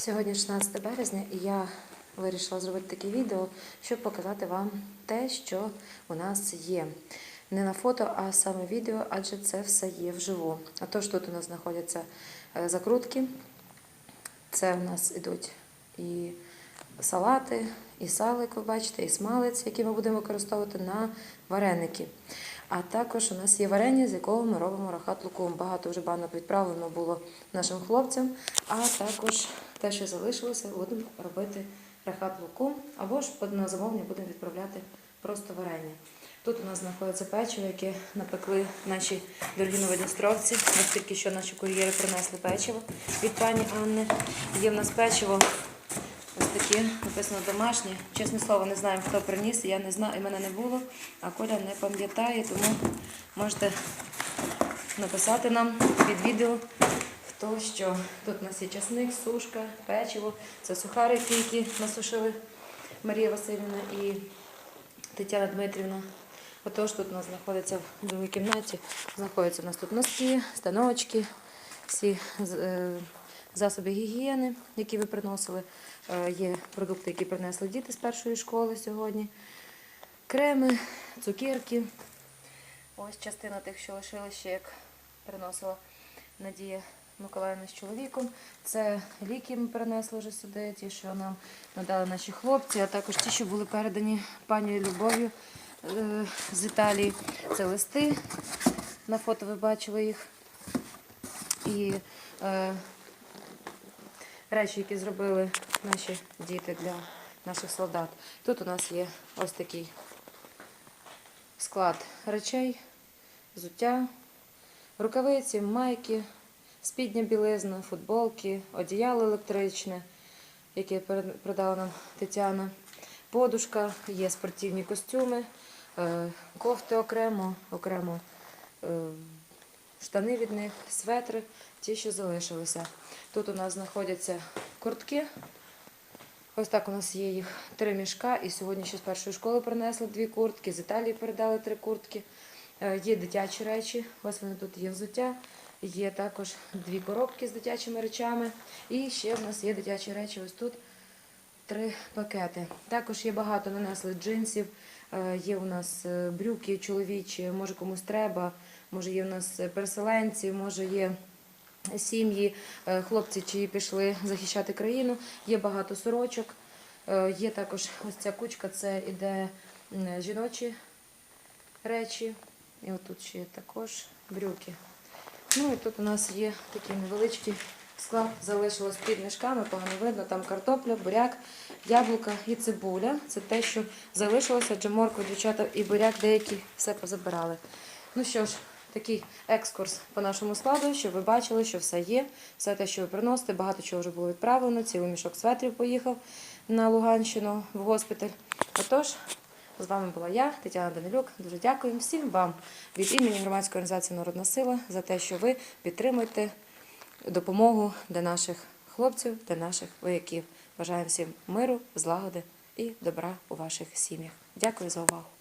Сьогодні 16 березня, і я вирішила зробити таке відео, щоб показати вам те, що у нас є. Не на фото, а саме відео, адже це все є вживу. А тож тут у нас знаходяться е, закрутки. Це у нас ідуть і салати, і салик, ви бачите, і смалець, який ми будемо використовувати на вареники. А також у нас є варення, з якого ми робимо рахат лукум. Багато вже банок відправлено було нашим хлопцям. А також те, що залишилося, будемо робити рахат лукум, або ж на замовлення будемо відправляти просто варення. Тут у нас знаходиться печиво, яке напекли наші дорогі новодністровці. Ось тільки що наші кур'єри принесли печиво від пані Анни. Є в нас печиво ось таке, написано домашнє. Чесне слово, не знаємо, хто приніс. Я не знаю, і мене не було, а Коля не пам'ятає, тому можете написати нам під відео, хто що. Тут у нас є часник, сушка, печиво, це сухарики, які насушили Марія Васильівна і Тетяна Дмитрівна. Отож, тут у нас знаходиться в другій кімнаті, знаходяться у нас тут носки, станочки, всі е, засоби гігієни, які ви приносили. Е, Є продукти, які принесли діти з першої школи сьогодні. Креми, цукерки. Ось частина тих, що лишили ще, як приносила Надія Миколаївна з чоловіком. Це ліки ми принесли вже сюди, ті, що нам надали наші хлопці, а також ті, що були передані пані Любов'ю е, з Італії. Це листи. На фото ви бачили їх. І е, речі, які зробили наші діти для наших солдат. Тут у нас є ось такий склад речей, взуття, рукавиці, майки, спідня білизна, футболки, одіяло електричне, яке продала нам Тетяна. Подушка, є спортивні костюми, е, кофти окремо, окремо е, штани від них, светри, ті, що залишилися. Тут у нас знаходяться куртки. Ось так у нас є їх три мішка. І сьогодні ще з першої школи принесли дві куртки, з Італії передали три куртки. Е, Є дитячі речі, ось вони тут є взуття. Є також дві коробки з дитячими речами. І ще в нас є дитячі речі ось тут три пакети. Також є багато нанесли джинсів, е, є у нас е, брюки чоловічі, може комусь треба, може є у нас переселенці, може є сім'ї, е, хлопці, чиї пішли захищати країну. Є багато сорочок. Є також ось ця кучка, це іде жіночі речі. І отут ще також брюки. Ну і тут у нас є такий невеличкий склад, залишилось під мішками, погано видно, там картопля, буряк, яблука і цибуля. Це те, що залишилося, адже моркву, дівчата і буряк деякі все позабирали. Ну що ж, такий екскурс по нашому складу, щоб ви бачили, що все є, все те, що ви приносите, багато чого вже було відправлено, цілий мішок светрів поїхав на Луганщину в госпіталь. Отож, з вами була я, Тетяна Данилюк. Дуже дякую всім вам від імені громадської організації Народна сила за те, що ви підтримуєте допомогу для наших хлопців, для наших вояків. Бажаємо всім миру, злагоди і добра у ваших сім'ях. Дякую за увагу.